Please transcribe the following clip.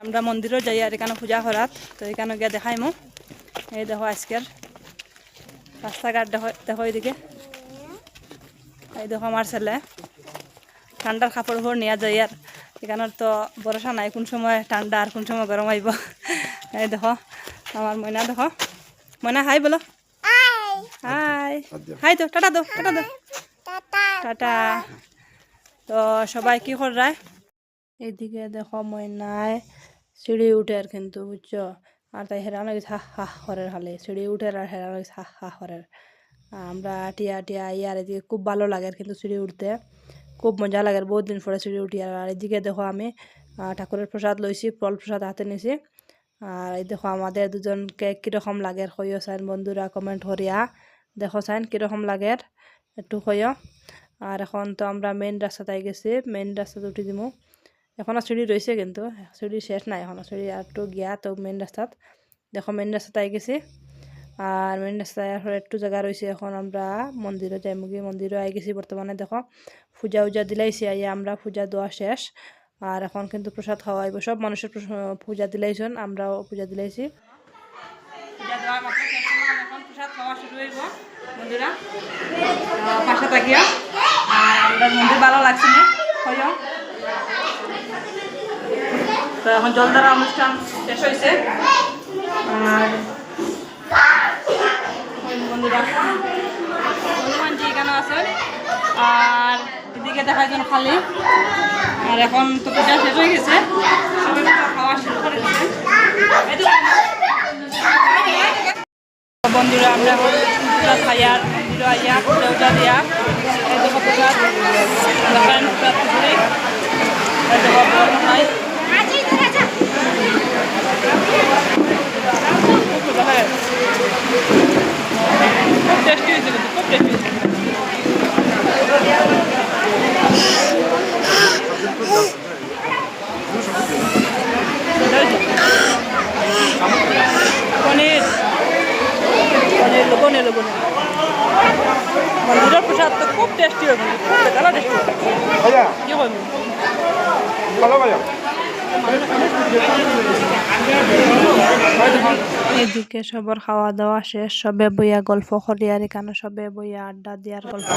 আমরা মন্দিরও যাই আর এখানে পূজা করাত তো এখানে গিয়ে দেখাইমু এই দেখো আজকের রাস্তাঘাট দেখো এদিকে এই দেখো আমার ছেলে। ঠান্ডার কাপড় উপর নেওয়া যায় আর এখানের তো ভরসা নাই, কোন সময় ঠান্ডা আর কোন সময় গরম আইব এই দেখো আমার ময়না দেখো। ময়না হাই বলো। হাই। হাই তো, টাটা দো টাটা দো টাটা। তো সবাই কি করায় এইদিকে দেখো ময়নায় সিঁড়ি উঠে আর কিন্তু, বুঝছ? আর তাই হেরানো গেছে হা হা, হরের হালে। সিঁড়ি উঠে আর হেরানো গেছে হা হা, হরের। আমরা টিয়া টিয়া, ইয়ার এদিকে খুব ভালো লাগে আর কিন্তু সিঁড়ি উঠতে। খুব মজা লাগে বহুত দিন পরে সিঁড়ি উঠি। আর এদিকে দেখো আমি ঠাকুরের প্রসাদ লইছি ফল প্রসাদ হাতে নিছি। আর এই দেখো আমাদের দুজনকে কীরকম লাগে কইও সাইন বন্ধুরা, কমেন্ট করিয়া। দেখো সাইন কীরকম লাগে একটু কইও। আর এখন তো আমরা মেইন রাস্তাটায় গেছি মেইন রাস্তাতে উঠি দিমু। এখনও সিঁড়ি রয়েছে কিন্তু সিঁড়ি শেষ নাই এখনও সিঁড়ি আর একটু গিয়া, তো মেইন রাস্তাত দেখো মেইন আই গেছি। আর মেইন রাস্তায় আর একটু জায়গা রয়েছে এখন আমরা মন্দিরে যাই মুগি মন্দিরে আই গেছি বর্তমানে দেখো, পূজা উজা দিলাইছি আইয়া আমরা পূজা দেওয়া শেষ। আর এখন কিন্তু প্রসাদ খাওয়াইব সব মানুষের পূজা দিলাইছেন আমরাও পূজা দিলাইছি। পূজা এখন প্রসাদ খাওয়া শুরু বন্ধুরা পাশে থাকিয়া আর মন্দির ভালো লাগছে না? তো এখন জলদারা অনুষ্ঠান শেষ হয়েছে। আর বন্ধুরা, হনুমানজি এখানে আছে। আর এদিকে দেখা যায় খালি। আর এখন তো পূজা শেষ হয়ে গেছে। সবাই শুরু করে দিচ্ছে। বন্ধুরা। আমরা পূজা খাই আর মন্দিরে আইয়া, পূজা উজা দিয়া, এই দেখো পূজা। পূজা পুকুরে এই দেখো বড় নাই খুব টেস্টি হয়েছে কিন্তু খুব টেস্টি হয়েছে পনির পনির লোকনে লোকনে মন্দিরের প্রসাদ তো খুব টেস্টি হবে টেস্টি ভাইয়া। কি ভালো ভাইয়া। এদিকে সবার খাওয়া দাওয়া শেষ সবে বইয়া গল্প করি আর এখানে সবে বইয়া আড্ডা দিয়ার গল্প।